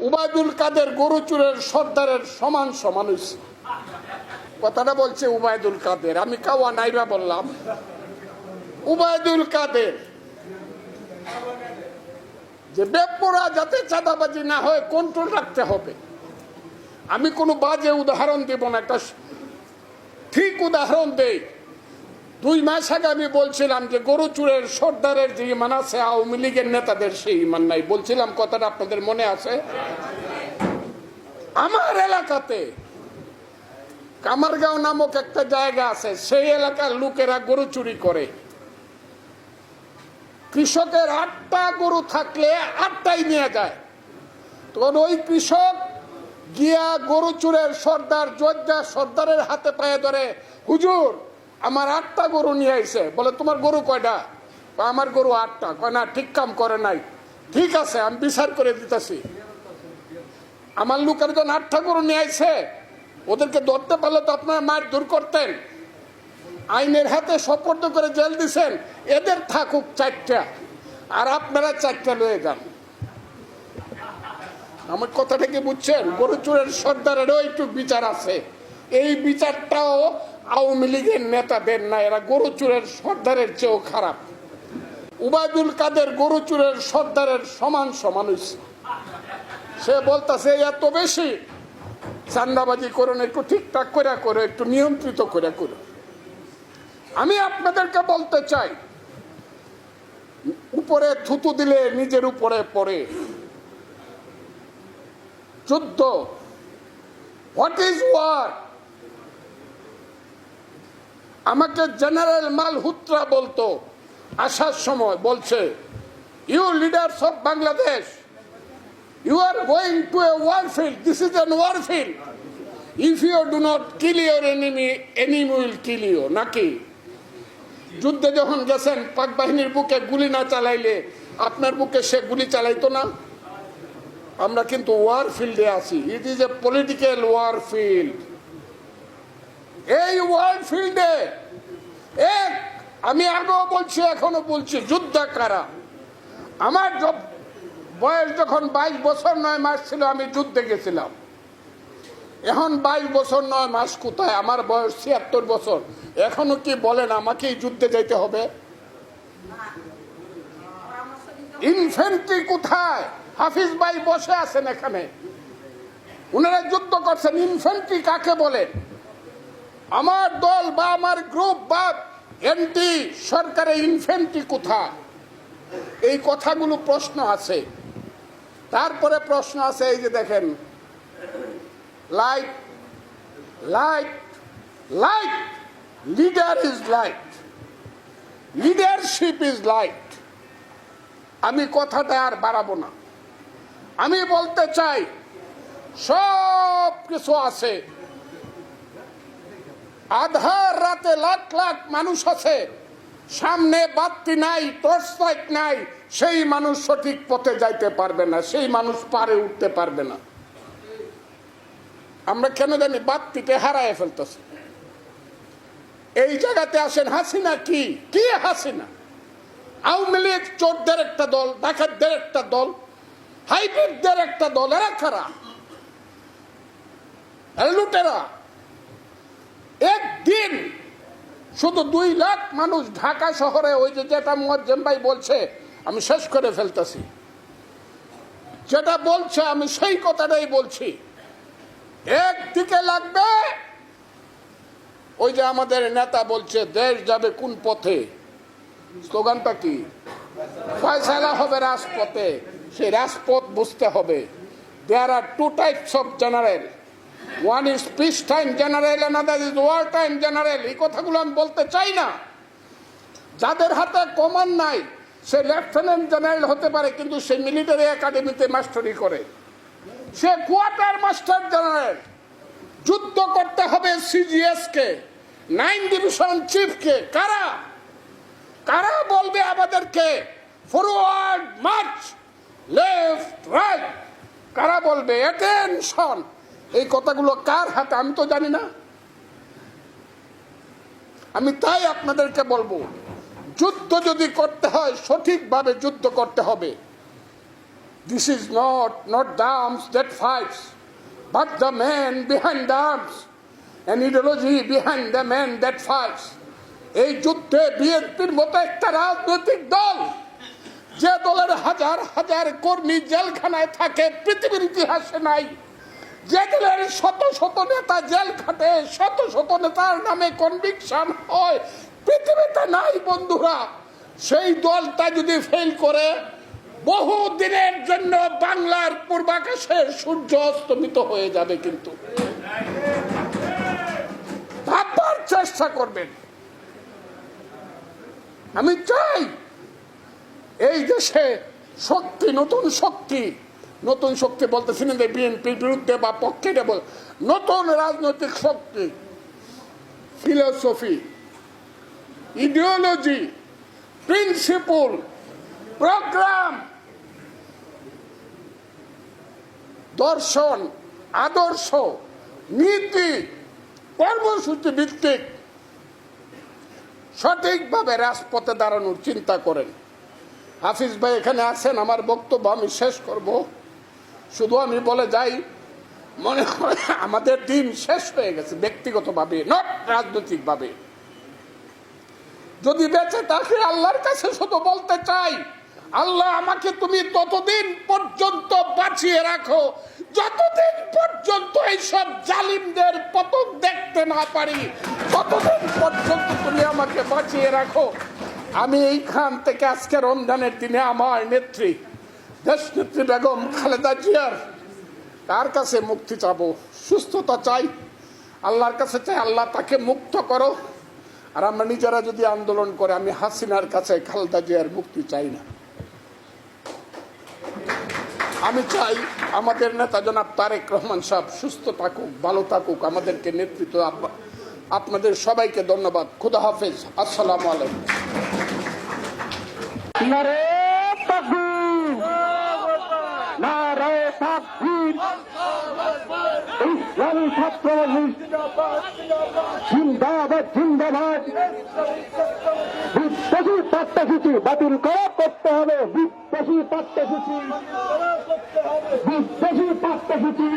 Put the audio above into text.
উবায়দুল কাদের গরু চুরের সর্দারের সমান সমান হইছে। কথাটা বলছে উবায়দুল কাদের। আমি কাওয়া নাইবা বললাম। উবায়দুল কাদের। যে বেপরা যাতে চাঁদাবাজি না হয় কন্ট্রোল রাখতে হবে। আমি কোনো বাজে উদাহরণ দেব না, একটা ঠিক উদাহরণ দেই। দুই মাস আগে আমি বলছিলাম যে গরু চুরের সর্দারের যে ইমান আছে, আওয়ামী লীগের নেতাদের সেই ইমান নাই। বলছিলাম কথাটা আপনাদের মনে আছে? আমার এলাকাতে কামারগাঁও নামক একটা জায়গা আছে, সেই এলাকার লোকেরা গরু চুরি করে। কৃষকের আটটা গরু থাকলে আটটাই নিয়ে যায়। তখন ওই কৃষক গিয়া গরু চুরের সর্দার যোদ্ধা সর্দারের হাতে পায়ে ধরে, হুজুর আমার আটটা গরু নিয়ে আইছে। বলে, তোমার গরু কয়টা? আমার গরু আটটা। কয়, না, ঠিক কাম করে নাই। ঠিক আছে, আমি বিচার করে দিতেছি। আমার লোকের যখন আটটা গরু নিয়ে আইছে। ওদেরকে ধরতে পারলে তো আপনারা মার দূর করতেন। আইনের হাতে সপর্দ করে জেল দিছেন। এদের থাকুক চারটা। আর আপনারা চারটা লয়ে যান। আমার কথাটা কি বুঝছেন? গরু চোরের সর্দারেরও একটু বিচার আছে। এই বিচারটাও আওয়ামী লীগের নেতাদের না, এরা গরু চুরের সর্দারের চেয়েও খারাপ। উবায়দুল কাদের গরু চুরের সর্দারের সমান সমান হইছে। সে বলতেছে, এত বেশি? চান্দাবাজি করুন একটু ঠিকঠাক করে করে, একটু নিয়ন্ত্রিত করে। করুন আমি আপনাদেরকে বলতে চাই, উপরে থুতু দিলে নিজের উপরে পড়ে। যুদ্ধ, হোয়াট ইজ ওয়ার? আমাকে জেনারেল মালহুত্রা বলতো, আসার সময় বলছে you leaders of Bangladesh you are going to a war field this is an war field if you do not kill your enemy enemy will kill you নাকি? যুদ্ধে যখন গেছেন, পাক বাহিনীর বুকে গুলি না চালাইলে আপনার বুকে সে গুলি চালাইতো না? আমরা কিন্তু ওয়ার ফিল্ডে আছি। It is a political war field এই ওয়ার ফিল্ডে এক, আমি আগেও বলছি এখনও বলছি, যুদ্ধ কারা? আমার বয়স যখন বাইশ বছর নয় মাস ছিল, আমি যুদ্ধে গেছিলাম। এখন বাইশ বছর নয় মাস কোথায়? আমার বয়স ছিয়াত্তর বছর। এখনও কি বলেন, আমাকেই যুদ্ধে যেতে হবে? ইনফেন্ট্রি কোথায়? হাফিজ ভাই বসে আছেন এখানে। উনারা যুদ্ধ করছেন। ইনফেন্ট্রি কাকে বলে? আমার দল বা আমার গ্রুপ বা এনটি সরকারের ইনফেন্ট্রি কোথা এই কথাগুলো প্রশ্ন আছে। তারপরে প্রশ্ন আছে, এই যে দেখেন, light light light, leader is light, leadership is light. আমি কথাটা আর বাড়াবো না। আমি বলতে চাই সব কিছু আছে। আধার রাতে লাখ লাখ মানুষ আছে। সামনে বাতি নাই টর্চ লাইট নাই, সেই মানুষ সঠিক পথে যাইতে পারবে না, সেই মানুষ পারে উঠতে পারবে না। আমরা কেন জানি বাত্তিতে হারায় ফেলতেছি। এই জায়গাতে আসেন হাসিনা কি? কি হাসিনা? আওয়ামী লীগ চোরদের একটা দল, ডাকাতদের একটা দল, হাইব্রিডদের একটা দল, এরা খারা এরা লুটেরা। একদিন শুধু দুই লাখ মানুষ ঢাকা শহরে ওই যে যেটা মোয়াজ্জেম ভাই বলছে, আমি শেষ করে ফেলতেছি। যেটা বলছে, আমি সেই কথাটাই বলছি। একদিকে লাগবে, ওই যে আমাদের নেতা বলছে, দেশ যাবে কোন পথে? স্লোগানটা কি? ফয়সালা হবে রাজপথে, সেই রাজপথ বুঝতে হবে। There are two types of general one is peace time general another is war time general এই কথাগুলো আমি বলতে চাই না। যাদের হাতে কমান নাই, সে লেফটেন্যান্ট জেনারেল হতে পারে, কিন্তু সে মিলিটারি একাডেমিতে মাস্টারি করে। সে কোয়ার্টার মাস্টার জেনারেল যুদ্ধ করতে হবে সিজিএস কে নাইন ডিভিশন চিফকে কারা? কারা বলবে আমাদেরকে? ফরওয়ার্ড মার্চ লেফট রাইট কারা বলবে? অ্যাটেনশন এই কথাগুলো কার হাতে আমি তো জানি না আমি তাই আপনাদেরকে বলব যুদ্ধ যদি করতে হয় সঠিকভাবে যুদ্ধ করতে হবে This is not, not the arms that fights, but the man behind the arms, an ideology behind the man that fights. এই যুদ্ধে বিএনপির মতো একটা রাজনৈতিক দল যে দলের হাজার হাজার কর্মী জেলখানায় থাকে পৃথিবীর ইতিহাসে নাই যে শত শত নেতা জেল খাটে, শত শত নেতার নামে কনভিকশন হয়। পৃথিবীতে নাই বন্ধুরা। সেই দলটা যদি ফেল করে বহু দিনের জন্য বাংলার পূর্বাকাশে সূর্য অস্তমিত হয়ে যাবে কিন্তু। ভাববার চেষ্টা করবেন। আমি চাই এই দেশে শক্তি, নতুন শক্তি নতুন শক্তি বলতেছি না যে বিএনপির বিরুদ্ধে বা পক্ষে দেব নতুন রাজনৈতিক শক্তি ফিলোসফি ইডিওলজি প্রিন্সিপল প্রোগ্রাম দর্শন, আদর্শ, নীতি, কর্মসূচি ভিত্তিক সঠিকভাবে রাজপথে দাঁড়ানোর চিন্তা করেন। হাফিজ ভাই এখানে আছেন, আমার বক্তব্য আমি শেষ করব। শুধু আমি বলে যাই, মনে হয় আমাদের দিন শেষ হয়ে গেছে, ব্যক্তিগতভাবে নট রাজনৈতিকভাবে। যদি বেঁচে তাকে আল্লাহর কাছে শুধু বলতে চাই, আল্লাহ আমাকে তুমি ততদিন পর্যন্ত বাঁচিয়ে রাখো, যতদিন পর্যন্ত এইসব জালিমদের পতন দেখতে না পারি, ততদিন পর্যন্ত তুমি আমাকে বাঁচিয়ে রাখো। আমি এইখান থেকে আজকে রমজানের দিনে আমার নেত্রী দেশ নেত্রী বেগম খালেদা জিয়ার। তার কাছে মুক্তি চাবো, সুস্থতা চাই, আল্লাহর কাছে চাই, আল্লাহ তাকে মুক্ত করো। আর আমরা নিজেরা যদি আন্দোলন করে, আমি হাসিনার কাছে খালেদা জিয়ার মুক্তি চাই না। আমি চাই আমাদের নেতা জনাব তারেক রহমান সাহেব সুস্থ থাকুক, ভালো থাকুক, আমাদেরকে নেতৃত্ব আপ- আপনাদের সবাইকে ধন্যবাদ। খুদা হাফেজ। আসসালামু আলাইকুম নারে তাকবীর নারে তাকবীর ইসলামী ছাত্র জিন্দাবাদ জিন্দাবাদ। বিদ্বেষী পাঠ্যসূচি বাতিল করা করতে হবে বিদ্বেষী পাঠ্যসূচি বিদ্বেষী পাঠ্যসূচি